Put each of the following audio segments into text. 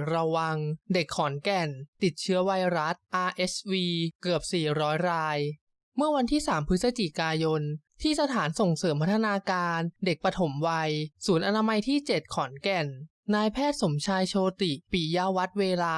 ดระวัง เด็กขอนแก่น ติดเชื้อไวรัส RSV เกือบ 400 ราย เมื่อวันที่ 3 พฤศจิกายน ที่สถานส่งเสริมพัฒนาการเด็กปฐมวัย ศูนย์อนามัยที่ 7 ขอนแก่น นายแพทย์สมชายโชติปิยาวัฒเวลา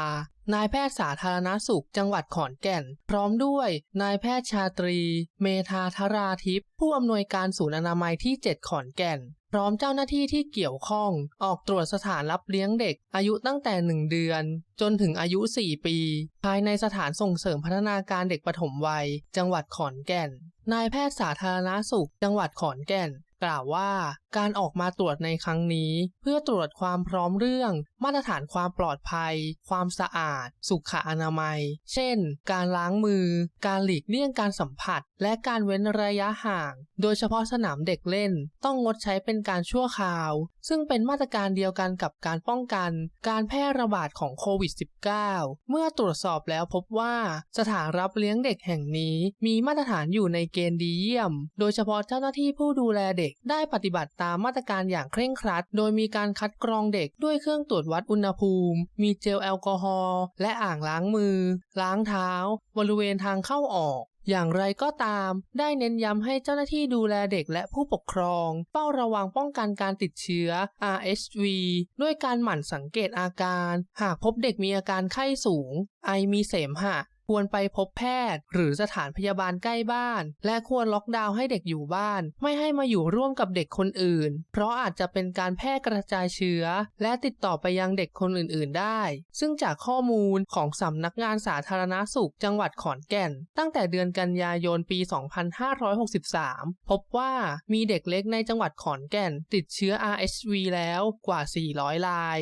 นายแพทย์สาธารณสุขจังหวัดขอนแก่น พร้อมด้วยนายแพทย์ชาตรี เมธาธราทิพย์ผู้อำนวยการศูนย์อนามัยที่ 7 ขอนแก่น พร้อมเจ้าหน้าที่ที่เกี่ยวข้อง ออกตรวจสถานรับเลี้ยงเด็ก อายุตั้งแต่ 1 เดือน จนถึงอายุ 4 ปี ภายในสถานส่งเสริมพัฒนาการเด็กปฐมวัย จังหวัดขอนแก่น นายแพทย์สาธารณสุข จังหวัดขอนแก่น กล่าวว่า การออกมาตรวจในครั้งนี้ เพื่อตรวจความพร้อมเรื่อง มาตรฐานความปลอดภัย ความสะอาด สุขอนามัย เช่น การล้างมือ การหลีกเลี่ยงการสัมผัส และการเว้นระยะห่าง โดยเฉพาะสนามเด็กเล่น ต้องงดใช้เป็นการชั่วคราว ซึ่งเป็นมาตรการเดียวกันกับการป้องกัน การแพร่ระบาดของโควิด -19 เมื่อตรวจสอบแล้วพบว่าสถานรับเลี้ยงเด็กแห่งนี้มีมาตรฐานอยู่ในเกณฑ์ดีเยี่ยม โดยเฉพาะเจ้าหน้าที่ผู้ดูแลเด็กได้ปฏิบัติตาามมาตรการอย่างเคร่งครัด โดยมีการคัดกรองเด็กด้วยเครื่องตรวจวัดอุณหภูมิ มีเจลแอลกอฮอล์และอ่างล้างมือ ล้างเท้า บริเวณทางเข้าออกอย่างไรก็ตาม ได้เน้นย้ำให้เจ้าหน้าที่ดูแลเด็กและผู้ปกครอง เฝ้าระวังป้องกันการติดเชื้อ RSV ด้วยการหมั่นสังเกตอาการ หากพบเด็กมีอาการไข้สูง ไอมีเสมหะ ควรไปพบแพทย์ หรือสถานพยาบาลใกล้บ้าน และควรล็อกดาวน์ให้เด็กอยู่บ้าน ไม่ให้มาอยู่ร่วมกับเด็กคนอื่น เพราะอาจจะเป็นการแพร่กระจายเชื้อ และติดต่อไปยังเด็กคนอื่น ๆ ได้ ซึ่งจากข้อมูลของสำนักงานสาธารณาสุขจังหวัดขอนแก่น ตั้งแต่เดือนกันยายนปี 2563 พบว่ามีเด็กเล็กในจังหวัดขอนแก่น ติดเชื้อ RSV แล้วกว่า 400 ราย